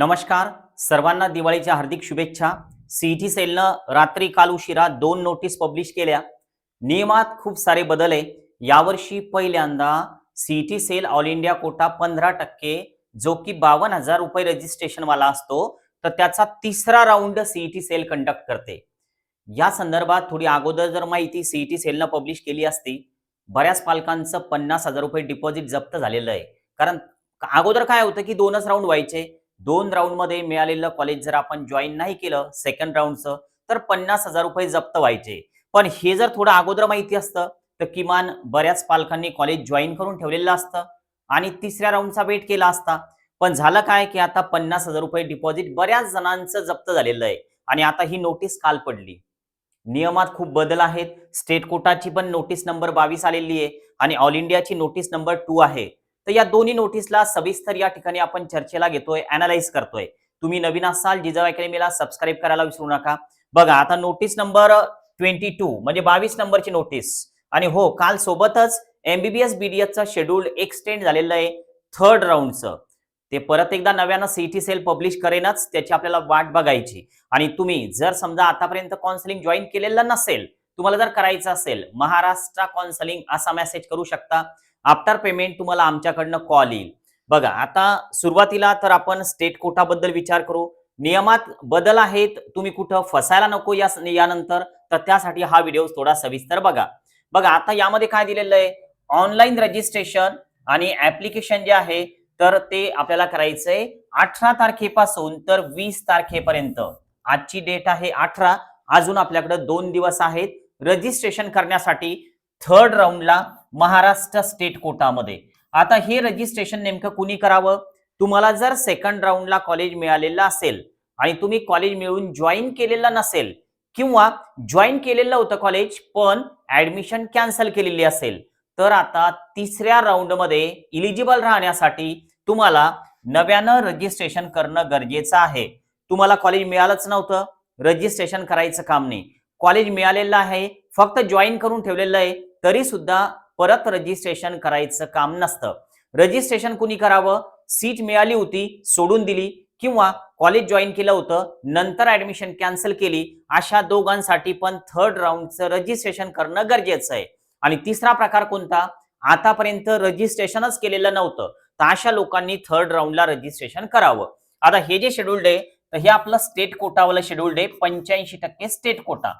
नमस्कार. सर्वांना दिवाळीच्या हार्दिक शुभेच्छा. सीईटी सेलनं रात्री काल उशिरा दोन नोटीस पब्लिश केल्या. नियमात खूप सारे बदल आहे. यावर्षी पहिल्यांदा CET cell all India quota पंधरा टक्के जो की बावन्न हजार रुपये रजिस्ट्रेशन वाला असतो तर त्याचा तिसरा राऊंड सीईटी सेल कंडक्ट करते. या संदर्भात थोडी अगोदर जर माहिती सीईटी सेलनं पब्लिश केली असती बऱ्याच पालकांचं पन्नास हजार रुपये डिपॉझिट जप्त झालेलं आहे. कारण अगोदर काय होतं की दोनच राऊंड व्हायचे दोन राऊंडमध्ये मिळालेलं कॉलेज जर आपण जॉईन नाही केलं सेकंड राऊंडचं तर पन्नास हजार रुपये जप्त व्हायचे. पण हे जर थोडं अगोदर माहिती असतं तर किमान बऱ्याच पालकांनी कॉलेज जॉईन करून ठेवलेलं असतं आणि तिसऱ्या राऊंडचा वेट केला असता. पण झालं काय की आता पन्नास हजार रुपये डिपॉझिट बऱ्याच जणांचं जप्त झालेलं आहे आणि आता ही नोटीस काल पडली. नियमात खूप बदल आहेत. स्टेट कोटाची पण नोटीस नंबर बावीस आलेली आहे आणि ऑल इंडियाची नोटीस नंबर टू आहे. तर या दोन्ही नोटीसला सविस्तर या ठिकाणी आपण चर्चेला घेतोय अनालाइज करतोय. तुम्ही नवीन असाल जिजाऊ अकॅडमीला सबस्क्राईब करायला विसरू नका. बघा आता नोटीस नंबर ट्वेंटी टू म्हणजे बावीस नंबरची नोटीस आणि हो काल सोबतच एमबीबीएस बीडीएसचा शेड्यूल एक्सटेंड झालेलं आहे थर्ड राऊंडचं ते परत एकदा नव्यानं सीटी सेल पब्लिश करेनच त्याची आपल्याला वाट बघायची. आणि तुम्ही जर समजा आतापर्यंत काउन्सिलिंग जॉईन केलेलं नसेल तुम्हाला जर करायचं असेल महाराष्ट्र कॉन्सलिंग असा मेसेज करू शकता. आफ्टर पेमेंट तुम्हाला आमच्याकडनं कॉल येईल. बघा आता सुरुवातीला तर आपण स्टेट कोटाबद्दल विचार करू. नियमात बदल आहेत तुम्ही कुठं फसायला नको या यानंतर तर त्यासाठी हा व्हिडिओ थोडा सविस्तर बघा. बघा आता यामध्ये काय दिलेलं आहे? ऑनलाईन रजिस्ट्रेशन आणि ऍप्लिकेशन जे आहे तर ते आपल्याला करायचंय अठरा तारखेपासून तर वीस तारखेपर्यंत. आजची डेट आहे अठरा. अजून आपल्याकडे दोन दिवस आहेत. रजिस्ट्रेशन करण्यासाठी थर्ड राऊंडला महाराष्ट्र स्टेट कोटामध्ये. आता हे रजिस्ट्रेशन नेमकं कुणी करावं? तुम्हाला जर सेकंड राऊंडला कॉलेज मिळालेलं असेल आणि तुम्ही कॉलेज मिळून जॉईन केलेलं नसेल किंवा जॉईन केलेलं होतं कॉलेज पण ऍडमिशन कॅन्सल केलेली असेल तर आता तिसऱ्या राऊंडमध्ये इलिजिबल राहण्यासाठी तुम्हाला नव्यानं रजिस्ट्रेशन करणं गरजेचं आहे. तुम्हाला कॉलेज मिळालंच नव्हतं. रजिस्ट्रेशन करायचं काम नाही. कॉलेज मिळालेलं आहे. फक्त जॉईन करून ठेवलेलं आहे. तरी सुद्धा परत रजिस्ट्रेशन करायचं काम नसतं. रजिस्ट्रेशन कुणी करावं? सीट मिळाली होती सोडून दिली. किंवा कॉलेज जॉईन केलं होतं नंतर ऍडमिशन कॅन्सल केली. अशा दोघांसाठी पण थर्ड राऊंडचं रजिस्ट्रेशन करणं गरजेचं आहे. आणि तिसरा प्रकार कोणता? आतापर्यंत रजिस्ट्रेशनच केलेलं नव्हतं. तर अशा लोकांनी थर्ड राऊंडला रजिस्ट्रेशन करावं. आता हे जे शेड्युल्ड आहे तर हे आपलं स्टेट कोटावालं शेड्युल्ड आहे. पंच्याऐंशी टक्के स्टेट कोटा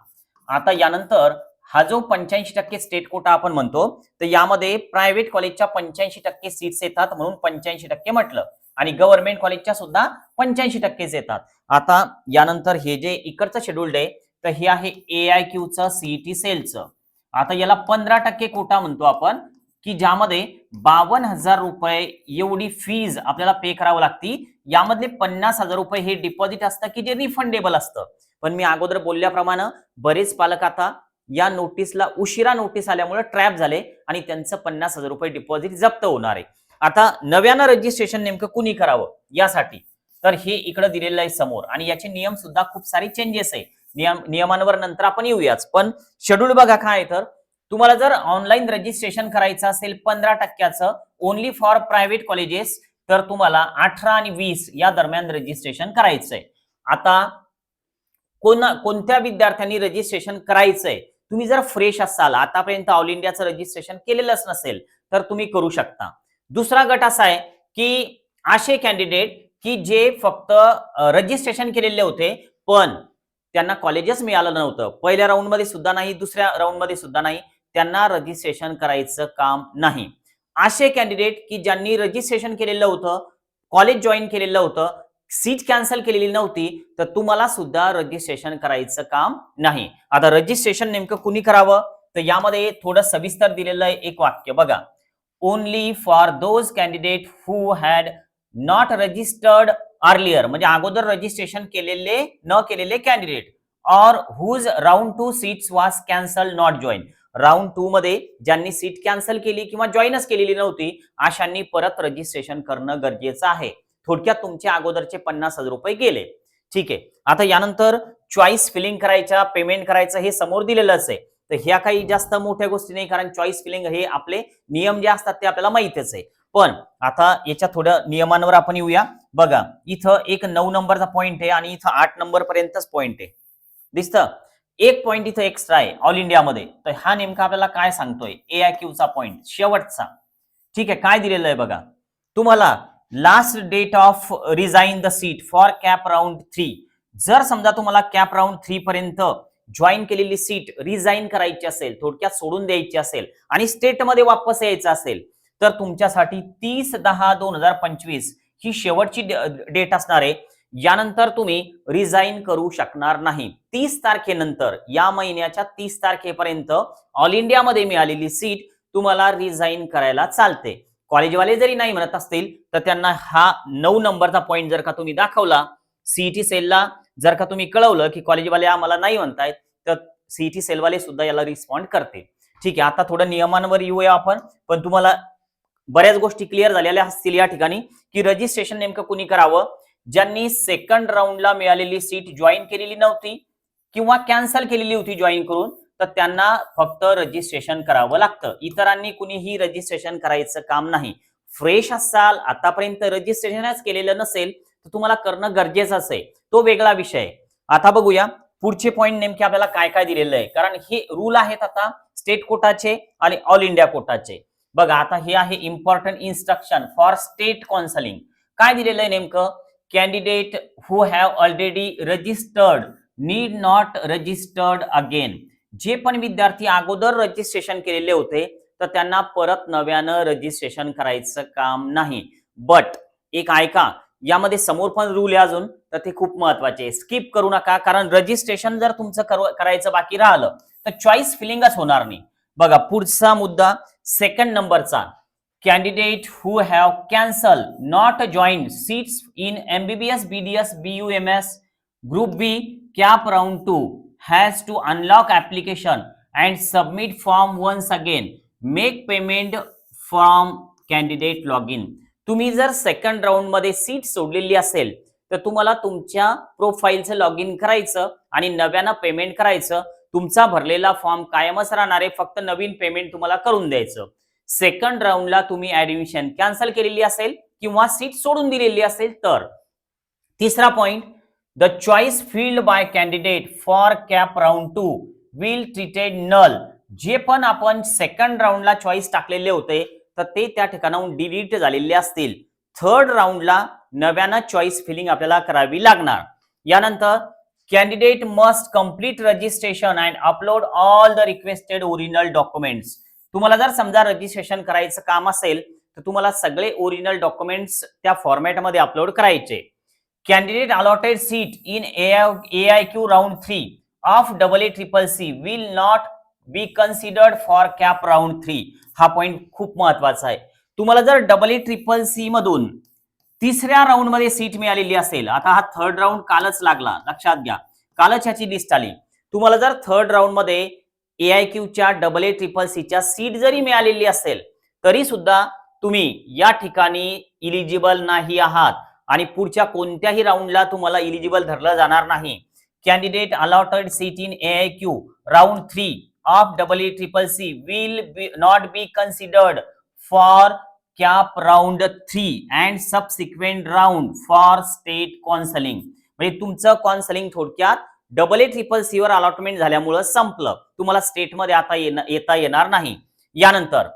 आता यानंतर हा जो पंच्याऐंशी टक्के स्टेट कोटा आपण म्हणतो तर यामध्ये प्रायव्हेट कॉलेजच्या पंच्याऐंशी टक्के सीट्स येतात म्हणून पंच्याऐंशी टक्के म्हटलं. आणि गव्हर्नमेंट कॉलेजच्या सुद्धा पंच्याऐंशी टक्केच येतात. आता यानंतर हे जे इकडचं शेड्यूल्ड आहे तर हे आहे ए आय क्यूचं सीईटी सेलचं आता याला पंधरा टक्के कोटा म्हणतो आपण. की ज्यामध्ये बावन्न हजार रुपये एवढी फीज आपल्याला पे करावं लागती. यामधले पन्नास हजार रुपये हे डिपॉझिट असतं की जे रिफंडेबल असतं. पण मी अगोदर बोलल्याप्रमाणे बरेच पालक आता या नोटीसला उशिरा नोटीस आल्यामुळे ट्रॅप झाले आणि त्यांचं पन्नास हजार रुपये डिपॉझिट जप्त होणार आहे. आता नव्यानं रजिस्ट्रेशन नेमकं कुणी करावं यासाठी? तर हे इकडे दिलेलं आहे समोर. आणि याचे नियम सुद्धा खूप सारे चेंजेस आहे. नियम नियमांवर नंतर आपण येऊयाच. पण शेड्यूल बघा काय तर तुम्हाला जर ऑनलाईन रजिस्ट्रेशन करायचं असेल पंधरा टक्क्याचं ओनली फॉर प्रायव्हेट कॉलेजेस तर तुम्हाला अठरा आणि वीस या दरम्यान रजिस्ट्रेशन करायचंय. आता कोण कोणत्या विद्यार्थ्यांनी रजिस्ट्रेशन करायचंय? तुम्ही जर फ्रेश असाल आतापर्यंत ऑल इंडियाचं रजिस्ट्रेशन केलेलंच नसेल तर तुम्ही करू शकता. दुसरा गट असा आहे की असे कॅन्डिडेट की जे फक्त रजिस्ट्रेशन केलेले होते पण त्यांना कॉलेजच मिळालं नव्हतं. पहिल्या राऊंडमध्ये सुद्धा नाही दुसऱ्या राऊंडमध्ये सुद्धा नाही. त्यांना रजिस्ट्रेशन करायचं काम नाही. असे कॅन्डिडेट की ज्यांनी रजिस्ट्रेशन केलेलं होतं कॉलेज जॉईन केलेलं होतं सीट कॅन्सल केलेली नव्हती तर तुम्हाला सुद्धा रजिस्ट्रेशन करायचं काम नाही. आता रजिस्ट्रेशन नेमकं कुणी करावं? तर यामध्ये थोडं सविस्तर दिलेलं आहे एक वाक्य. बघा only for those candidate who had not registered earlier म्हणजे अगोदर रजिस्ट्रेशन केलेले न केलेले candidate or whose round two seats was cancel not join round two मध्ये ज्यांनी सीट कॅन्सल केली किंवा जॉईनच केलेली नव्हती अशांनी परत रजिस्ट्रेशन करणं गरजेचं आहे. थोडक्यात तुमचे अगोदरचे पन्नास हजार रुपये गेले. ठीक आहे. आता यानंतर चॉईस फिलिंग करायच्या पेमेंट करायचं हे समोर दिलेलंच आहे. तर ह्या काही जास्त मोठ्या गोष्टी नाही कारण चॉईस फिलिंग हे आपले नियम जे असतात ते आपल्याला माहितच आहे. पण आता याच्या थोड्या नियमांवर आपण येऊया. बघा इथं एक नऊ नंबरचा पॉईंट आहे आणि इथं आठ नंबर पर्यंतच पॉईंट आहे. दिसतं? एक पॉईंट इथं एक्स्ट्रा आहे ऑल इंडियामध्ये तर हा नेमका आपल्याला काय सांगतोय? ए आय क्यूचा पॉईंट शेवटचा. ठीक आहे काय दिलेलं आहे बघा? तुम्हाला last date of resign the seat for CAP round three जर समजा तुम्हाला कॅप राऊंड थ्री पर्यंत जॉईन केलेली सीट रिझाईन करायची असेल थोडक्यात सोडून द्यायची असेल आणि स्टेटमध्ये वापस यायचं असेल तर तुमच्यासाठी तीस दहा दोन हजार पंचवीस ही शेवटची डेट असणार आहे. यानंतर तुम्ही रिझाईन करू शकणार नाही. तीस तारखेनंतर या महिन्याच्या तीस तारखेपर्यंत ऑल इंडियामध्ये मिळालेली सीट तुम्हाला रिझाईन करायला चालते. कॉलेजवाले जरी नाही म्हणत असतील तर त्यांना हा नऊ नंबरचा पॉईंट जर का तुम्ही दाखवला सीईटी सेलला जर का तुम्ही कळवलं की कॉलेजवाले आम्हाला नाही म्हणतायत तर सीईटी सेलवाले सुद्धा याला रिस्पॉन्ड करते ठीक आहे आता थोडं नियमांवर येऊया आपण पण तुम्हाला बऱ्याच गोष्टी क्लिअर झालेल्या असतील या ठिकाणी की रजिस्ट्रेशन नेमकं कुणी करावं? ज्यांनी सेकंड राऊंडला मिळालेली सीट जॉईन केलेली नव्हती किंवा कॅन्सल केलेली होती जॉईन करून तर त्यांना फक्त रजिस्ट्रेशन करावं लागतं. इतरांनी कुणीही रजिस्ट्रेशन करायचं काम नाही. फ्रेश असाल आतापर्यंत रजिस्ट्रेशनच केलेलं नसेल तर तुम्हाला करणं गरजेचं आहे तो वेगळा विषय आहे. आता बघूया पुढचे पॉईंट नेमके आपल्याला काय काय दिलेलं आहे. कारण हे रूल आहेत आता स्टेट कोटाचे आणि ऑल इंडिया कोटाचे. बघा आता हे आहे important instruction for state counselling काय दिलेलं आहे नेमकं? Candidate who have already registered need not registered again जे पण विद्यार्थी अगोदर रजिस्ट्रेशन केलेले होते तर त्यांना परत नव्यानं रजिस्ट्रेशन करायचं काम नाही. बट एक ऐका यामध्ये समोर पण रूल आहे अजून तर ते खूप महत्त्वाचे आहे. स्किप करू नका कारण रजिस्ट्रेशन जर तुमचं करायचं बाकी राहिलं तर चॉईस फिलिंगच होणार नाही. बघा पुढचा मुद्दा सेकंड नंबरचा candidate who have cancel not join seats in MBBS BDS BUMS group B CAP round two has to unlock application and submit form once again make payment from candidate log in तुम्ही जर second राऊंडमध्ये seat सोडलेली असेल तर तुम्हाला तुमच्या प्रोफाईलचं log in करायचं आणि नव्यानं पेमेंट करायचं. तुमचा भरलेला फॉर्म कायमच राहणार आहे. फक्त नवीन पेमेंट तुम्हाला करून द्यायचं. सेकंड राऊंडला तुम्ही ऍडमिशन कॅन्सल केलेली असेल किंवा सीट सोडून दिलेली असेल तर. तिसरा point the choice filled by candidate for CAP round two will treated null जे पण आपण सेकंड राऊंडला चॉईस टाकलेले होते तर ते त्या ठिकाणाहून डिलीट झालेले असतील. थर्ड राऊंडला नव्यानं चॉईस फिलिंग आपल्याला करावी लागणार. यानंतर candidate must complete registration and upload all the requested original documents तुम्हाला जर समजा रजिस्ट्रेशन करायचं काम असेल तर तुम्हाला सगळे ओरिजिनल डॉक्युमेंट्स त्या फॉर्मॅटमध्ये अपलोड करायचे. Candidate allotted seat in A I Q round three of double A triple C will not be considered for CAP round three हा पॉईंट खूप महत्त्वाचा आहे. तुम्हाला जर डबल ए ट्रिपल सी मधून तिसऱ्या राऊंडमध्ये सीट मिळालेली असेल आता हा थर्ड राऊंड कालच लागला लक्षात घ्या. कालच ह्याची लिस्ट आली. तुम्हाला जर थर्ड राऊंडमध्ये ए आय क्यूच्या डबल ए ट्रिपल सीच्या सीट जरी मिळालेली असेल तरी सुद्धा तुम्ही या ठिकाणी इलिजिबल नाही आहात. आणि पुढच्या कोणत्याही राऊंडला तुम्हाला इलिजिबल धरलं जाणार नाही. Candidate allotted seat in A I Q round three of double E triple C will not be considered for CAP round three and subsequent round for state counselling म्हणजे तुमचं कॉन्सलिंग थोडक्यात डबल ए ट्रिपल सी वर allotment झाल्यामुळं संपलं. तुम्हाला स्टेटमध्ये आता येता येणार नाही. यानंतर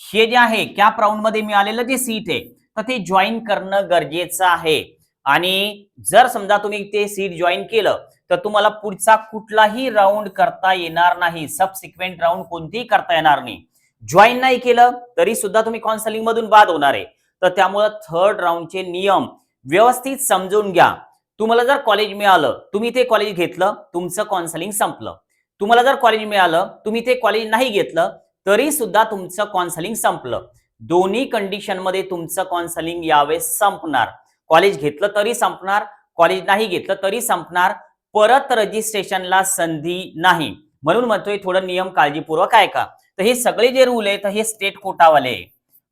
हे जे आहे कॅप राऊंडमध्ये मिळालेलं जे सीट आहे तर ते जॉईन करणं गरजेचं आहे. आणि जर समजा तुम्ही ते सीट जॉईन केलं तर तुम्हाला पुढचा कुठलाही राऊंड करता येणार नाही. सबसिक्वेंट राऊंड कोणतीही करता येणार नाही. जॉईन नाही केलं तरी सुद्धा तुम्ही काउन्सिलिंग मधून बाद होणार आहे. तर त्यामुळं थर्ड राऊंडचे नियम व्यवस्थित समजून घ्या. तुम्हाला जर कॉलेज मिळालं तुम्ही ते कॉलेज घेतलं तुमचं कॉन्सलिंग संपलं. तुम्हाला जर कॉलेज मिळालं तुम्ही ते कॉलेज नाही घेतलं तरी सुद्धा तुमचं कॉन्सलिंग संपलं. दोन्ही कंडिशनमध्ये तुमचं कॉन्सलिंग यावेळेस संपणार. कॉलेज घेतलं तरी संपणार कॉलेज नाही घेतलं तरी संपणार. परत रजिस्ट्रेशनला संधी नाही. म्हणून म्हणतोय थोडं नियम काळजीपूर्वक आहे का तर हे सगळे जे रूल आहे तर हे स्टेट कोटावाले.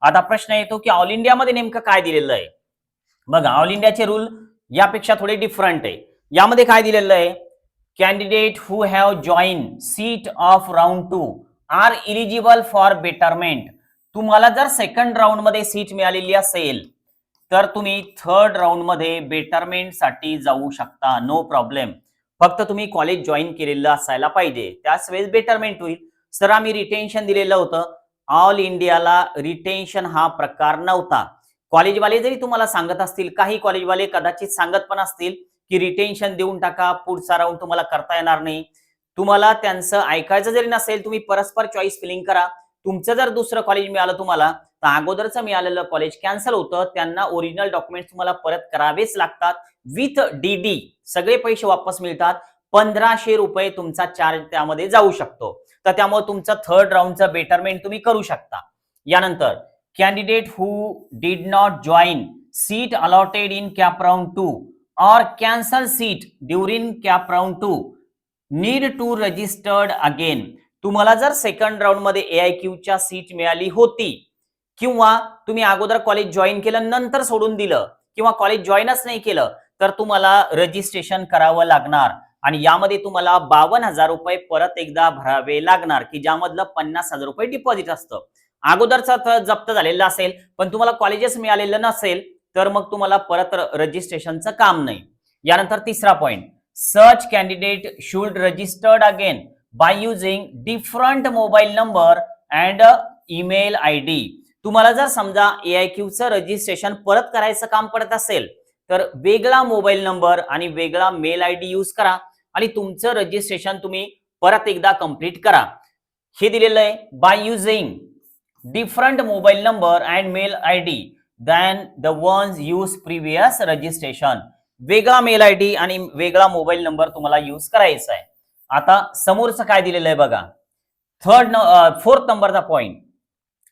आता प्रश्न येतो की ऑल इंडियामध्ये नेमकं काय दिलेलं आहे? बघा ऑल इंडियाचे रूल यापेक्षा थोडे डिफरंट आहे. यामध्ये काय दिलेलं आहे? Candidate who have join seat of round two are eligible for betterment तुम्हाला जर सेकंड राऊंडमध्ये सीट मिळालेली असेल तर तुम्ही थर्ड राऊंडमध्ये बेटरमेंटसाठी जाऊ शकता. नो प्रॉब्लेम फक्त तुम्ही कॉलेज जॉईन केलेलं असायला पाहिजे. त्याच वेळेस बेटरमेंट होईल. सर आम्ही रिटेन्शन दिलेलं होतं. ऑल इंडियाला रिटेन्शन हा प्रकार नव्हता. कॉलेजवाले जरी तुम्हाला सांगत असतील काही कॉलेजवाले कदाचित सांगत पण असतील की रिटेन्शन देऊन टाका पुढचा राऊंड तुम्हाला करता येणार नाही. तुम्हाला त्यांचं ऐकायचं जरी नसेल तुम्ही परस्पर चॉईस फिलिंग करा. तुमचं जर दुसरं कॉलेज मिळालं तुम्हाला तर अगोदरचं मिळालेलं कॉलेज कॅन्सल होतं. त्यांना ओरिजिनल डॉक्युमेंट तुम्हाला परत करावेच लागतात. विथ डीडी सगळे पैसे वापस मिळतात. पंधराशे रुपये तुमचा चार्ज त्यामध्ये जाऊ शकतो. तर त्यामुळे तुमचं थर्ड राऊंडचं बेटरमेंट तुम्ही करू शकता. यानंतर candidate who did not join seat allotted in CAP round two or cancel seat during cap round 2 need to registered again. तुम्हाला जर सेकंड राऊंडमध्ये एआयक्यू च्या सीट मिळाली होती किंवा तुम्ही अगोदर कॉलेज जॉईन केलं नंतर सोडून दिलं किंवा कॉलेज जॉईनच नाही केलं तर तुम्हाला रजिस्ट्रेशन करावं लागणार. आणि यामध्ये तुम्हाला बावन्न हजार रुपये परत एकदा भरावे लागणार की ज्यामधलं पन्नास हजार रुपये डिपॉझिट असतं. अगोदरचा जप्त झालेला असेल पण तुम्हाला कॉलेजेस मिळालेलं नसेल तर मग तुम्हाला परत रजिस्ट्रेशनचं काम नाही. यानंतर तिसरा point search candidate should registered again by using different mobile number and email I D तुम्हाला जर समजा ए आय क्यूचं रजिस्ट्रेशन परत करायचं काम पडत असेल तर वेगळा मोबाईल नंबर आणि वेगळा मेल आय डी यूज करा आणि तुमचं रजिस्ट्रेशन तुम्ही परत एकदा कंप्लीट करा. हे दिलेलं आहे by using different mobile number and mail ID than the the used previous registration. Registration वेगळा मेल आय डी आणि वेगळा मोबाईल नंबर तुम्हाला यूज करायचा आहे. आता समोरचं काय दिलेलं आहे बघा. थर्ड फोर्थ नंबरचा point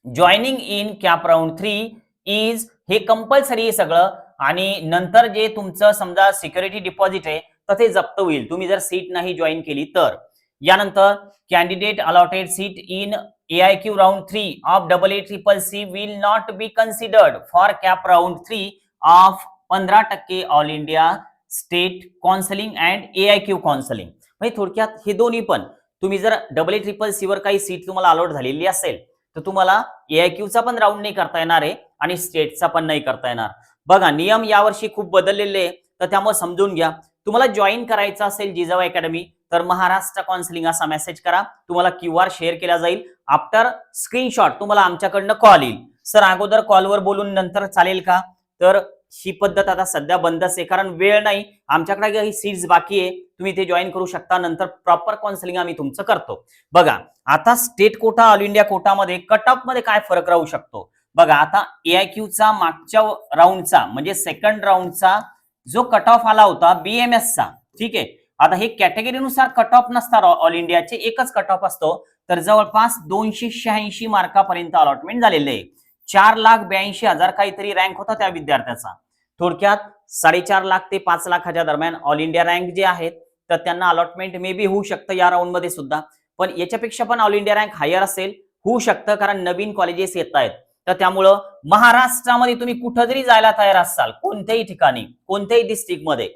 joining in CAP round three is हे कंपल्सरी सगळं आणि नंतर जे तुमचं समजा सिक्युरिटी डिपॉझिट आहे तर ते जप्त होईल. तुम्ही जर सीट नाही जॉईन केली तर. यानंतर candidate allotted seat in AIQ round 3 of AA C will not be considered for cap round 3 of 15 टक्के all India state counselling and AIQ counselling म्हणजे थोडक्यात हे दोन्ही पण तुम्ही जर डबल ए ट्रिपल सी वर काही सीट तुम्हाला अलॉट झालेली असेल तर तुम्हाला एआयक्यूचा चा पण राऊंड नाही करता येणार आहे आणि स्टेटचा पण नाही करता येणार. बघा नियम यावर्षी खूप बदललेले आहे तर त्यामुळे समजून घ्या. तुम्हाला जॉईन करायचं असेल जिजाऊ अकॅडमी तर महाराष्ट्र काउन्सिलिंग असा मेसेज करा. तुम्हाला क्यू आर शेअर केला जाईल. आफ्टर स्क्रीनशॉट तुम्हाला आमच्याकडनं कॉल येईल. सर अगोदर कॉलवर बोलून नंतर चालेल का? तर ही पद्धत आता सध्या बंदच आहे कारण वेळ नाही. आमच्याकडे काही सीट्स बाकी आहे. तुम्ही ते जॉईन करू शकता. नंतर प्रॉपर काउन्सिलिंग आम्ही तुमचं करतो. बघा आता स्टेट कोटा ऑल इंडिया कोटामध्ये कट ऑफमध्ये काय फरक राहू शकतो? बघा आता एआयक्यूचा मागच्या राऊंडचा म्हणजे सेकंड राऊंडचा जो कट ऑफ आला होता बीएमएस चा ठीक आहे? आता हे कॅटेगरीनुसार कट ऑफ नसतात ऑल इंडियाचे एकच कट ऑफ असतो. तर जवळपास दोनशे शहाऐंशी मार्कापर्यंत अलॉटमेंट झालेले आहे. चार लाख ब्याऐंशी हजार काहीतरी रँक होता त्या विद्यार्थ्याचा. थोडक्यात साडेचार लाख ते पाच लाखाच्या दरम्यान ऑल इंडिया रँक जे आहेत तर त्यांना अलॉटमेंट मे बी होऊ शकतं या राऊंडमध्ये सुद्धा. पण याच्यापेक्षा पण ऑल इंडिया रँक हायर असेल होऊ शकतं कारण नवीन कॉलेजेस येत आहेत. तर त्यामुळं महाराष्ट्रामध्ये तुम्ही कुठं जरी जायला तयार असाल कोणत्याही ठिकाणी कोणत्याही डिस्ट्रिक्टमध्ये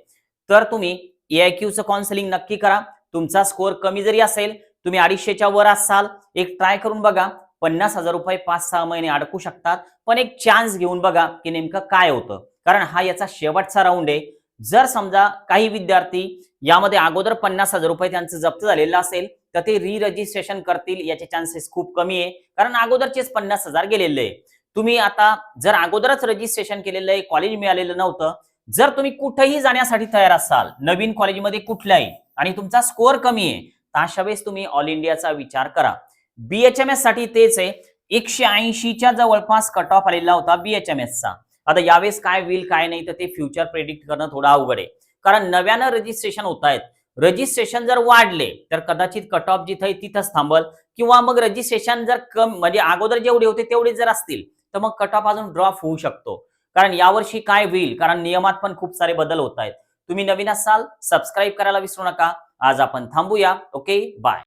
तर तुम्ही एआयक्यूचं काउन्सिलिंग नक्की करा. तुमचा स्कोअर कमी जरी असेल तुम्ही अडीचशेच्या वर असाल एक ट्राय करून बघा. पन्नास हजार रुपये पाच सहा महिने अडकू शकतात पण एक चान्स घेऊन बघा की नेमकं काय होतं. कारण हा याचा शेवटचा राऊंड आहे. जर समजा काही विद्यार्थी यामध्ये अगोदर पन्नास हजार रुपये त्यांचं जप्त झालेलं असेल तर ते री रजिस्ट्रेशन करतील याचे चान्सेस खूप कमी आहे. कारण अगोदरचेच पन्नास हजार गेलेले आहे. तुम्ही आता जर अगोदरच रजिस्ट्रेशन केलेलं आहे कॉलेज मिळालेलं नव्हतं जर तुम्ही कुठेही जाण्यासाठी तयार असाल नवीन कॉलेजमध्ये कुठल्याही आणि तुमचा स्कोअर कमी आहे तर अशा वेळेस तुम्ही ऑल इंडियाचा विचार करा. बीएचएमएससाठी तेच आहे एकशे ऐंशीच्या जवळपास कट ऑफ आलेला होता बीएचएमएस चा. आता यावेळेस काय होईल काय नाही तर ते फ्युचर प्रेडिक्ट करणं थोडं अवघड आहे. कारण नव्यानं रजिस्ट्रेशन होत आहेत. रजिस्ट्रेशन जर वाढले तर कदाचित कट ऑफ जिथं तिथंच थांबल. किंवा मग रजिस्ट्रेशन जर कम म्हणजे अगोदर जेवढे होते तेवढे जर असतील तर मग कट ऑफ अजून ड्रॉप होऊ शकतो. कारण यावर्षी काय होईल? कारण नियमात पण खूप सारे बदल होत आहेत. तुम्ही नवीन असाल सबस्क्राईब करायला विसरू नका. आज आपण थांबूया. Okay bye